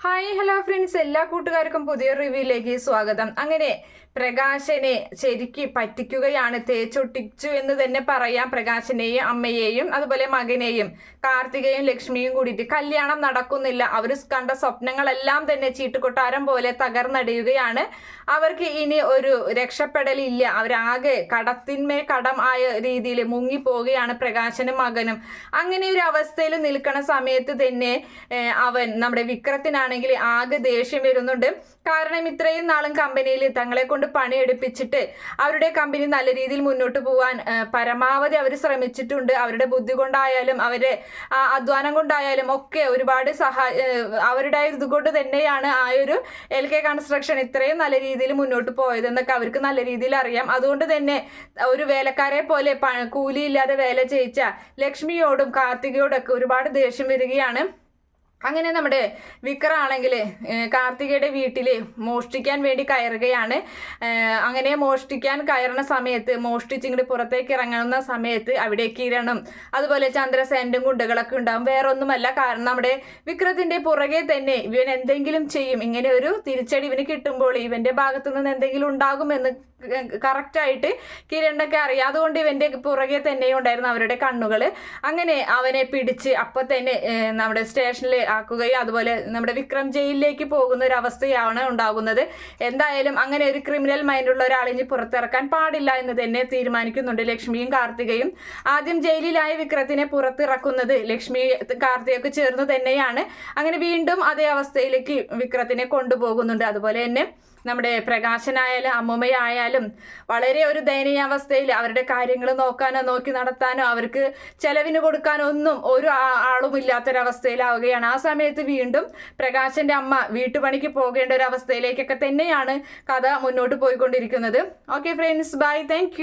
Hi hello friends എല്ലാ കൂട്ടുകാർക്കും പുതിയ റിവ്യൂയിലേക്ക് സ്വാഗതം. അങ്ങനെ പ്രകാശനെ ശരിക്ക് പറ്റിക്കുകയാണ്. തേച്ചൊട്ടിച്ചു എന്ന് തന്നെ പറയാം പ്രകാശനെയും അമ്മയെയും അതുപോലെ മകനെയും കാർത്തികയും ലക്ഷ്മിയും കൂടിയിട്ട്. കല്യാണം നടക്കുന്നില്ല. അവർ കണ്ട സ്വപ്നങ്ങളെല്ലാം തന്നെ ചീട്ടുകൊട്ടാരം പോലെ തകർന്നടിയുകയാണ്. അവർക്ക് ഇനി ഒരു രക്ഷപ്പെടലില്ല. അവരാകെ കടത്തിന്മേൽ കടം ആയ രീതിയിൽ മുങ്ങിപ്പോവുകയാണ് പ്രകാശനും മകനും. അങ്ങനെ ഒരു അവസ്ഥയിൽ നിൽക്കുന്ന സമയത്ത് തന്നെ അവൻ നമ്മുടെ വിക്രത്തിനാണെങ്കിൽ ആകെ ദേഷ്യം വരുന്നുണ്ട്. കാരണം ഇത്രയും നാളും കമ്പനിയിൽ തങ്ങളെ കൊണ്ട് പണിയെടുപ്പിച്ചിട്ട് അവരുടെ കമ്പനി നല്ല രീതിയിൽ മുന്നോട്ട് പോകാൻ പരമാവധി അവർ ശ്രമിച്ചിട്ടുണ്ട്. അവരുടെ ബുദ്ധി കൊണ്ടായാലും അവരെ അധ്വാനം കൊണ്ടായാലും ഒക്കെ ഒരുപാട് സഹായ അവരുടെ ഇതുകൊണ്ട് തന്നെയാണ് ആ ഒരു എൽ കെ കൺസ്ട്രക്ഷൻ ഇത്രയും നല്ല രീതിയിൽ മുന്നോട്ട് പോയതെന്നൊക്കെ അവർക്ക് നല്ല രീതിയിൽ അറിയാം. അതുകൊണ്ട് തന്നെ ഒരു വേലക്കാരെ പോലെ കൂലിയില്ലാതെ വേല ചെയ്യിച്ച ലക്ഷ്മിയോടും കാർത്തികയോടൊക്കെ ഒരുപാട് ദേഷ്യം വരികയാണ്. അങ്ങനെ നമ്മുടെ വിക്രാണെങ്കിൽ കാർത്തികയുടെ വീട്ടിൽ മോഷ്ടിക്കാൻ വേണ്ടി കയറുകയാണ്. അങ്ങനെ മോഷ്ടിക്കാൻ കയറുന്ന സമയത്ത് മോഷ്ടിച്ചിങ്ങോട്ട് പുറത്തേക്ക് ഇറങ്ങുന്ന സമയത്ത് അവിടെ കിരണും അതുപോലെ ചന്ദ്രസേനും ഗുണ്ടകളൊക്കെ ഉണ്ടാവും. വേറെ ഒന്നുമല്ല കാരണം നമ്മുടെ വിക്രത്തിന്റെ പുറകെ തന്നെ ഇവൻ എന്തെങ്കിലും ചെയ്യും. ഇങ്ങനെ ഒരു തിരിച്ചടി ഇവന് കിട്ടുമ്പോൾ ഇവന്റെ ഭാഗത്തു നിന്ന് എന്തെങ്കിലും ഉണ്ടാകുമെന്ന് കറക്റ്റായിട്ട് കിരണ്ടൊക്കെ അറിയാം. അതുകൊണ്ട് ഇവന്റെ പുറകെ തന്നെ ഉണ്ടായിരുന്നു അവരുടെ കണ്ണുകൾ അങ്ങനെ അവനെ പിടിച്ച് അപ്പം തന്നെ നമ്മുടെ സ്റ്റേഷനിൽ ആക്കുകയും അതുപോലെ നമ്മുടെ വിക്രം ജയിലിലേക്ക് പോകുന്ന ഒരു അവസ്ഥയാണ് ഉണ്ടാകുന്നത്. എന്തായാലും അങ്ങനെ ഒരു ക്രിമിനൽ മൈൻഡുള്ള ഇനി പുറത്തിറക്കാൻ പാടില്ല എന്ന് തന്നെ തീരുമാനിക്കുന്നുണ്ട് ലക്ഷ്മിയും കാർത്തികയും. ആദ്യം ജയിലിലായ വിക്രത്തിനെ പുറത്തിറക്കുന്നത് ലക്ഷ്മി കാർത്തികയൊക്കെ ചേർന്ന് തന്നെയാണ്. അങ്ങനെ വീണ്ടും അതേ അവസ്ഥയിലേക്ക് വിക്രത്തിനെ കൊണ്ടുപോകുന്നുണ്ട്. അതുപോലെ തന്നെ നമ്മുടെ പ്രകാശനായാലും അമ്മുമ്മയായാലും വളരെ ഒരു ദയനീയാവസ്ഥയിൽ അവരുടെ കാര്യങ്ങൾ നോക്കാനോ നോക്കി നടത്താനോ അവർക്ക് ചെലവിന് കൊടുക്കാനോ ഒന്നും ഒരു ആളും ഇല്ലാത്തൊരവസ്ഥയിലാവുകയാണ്. ആ സമയത്ത് വീണ്ടും പ്രകാശന്റെ അമ്മ വീട്ടുപണിക്ക് പോകേണ്ട ഒരു അവസ്ഥയിലേക്കൊക്കെ തന്നെയാണ് കഥ മുന്നോട്ട് പോയിക്കൊണ്ടിരിക്കുന്നത്. Okay friends bye thank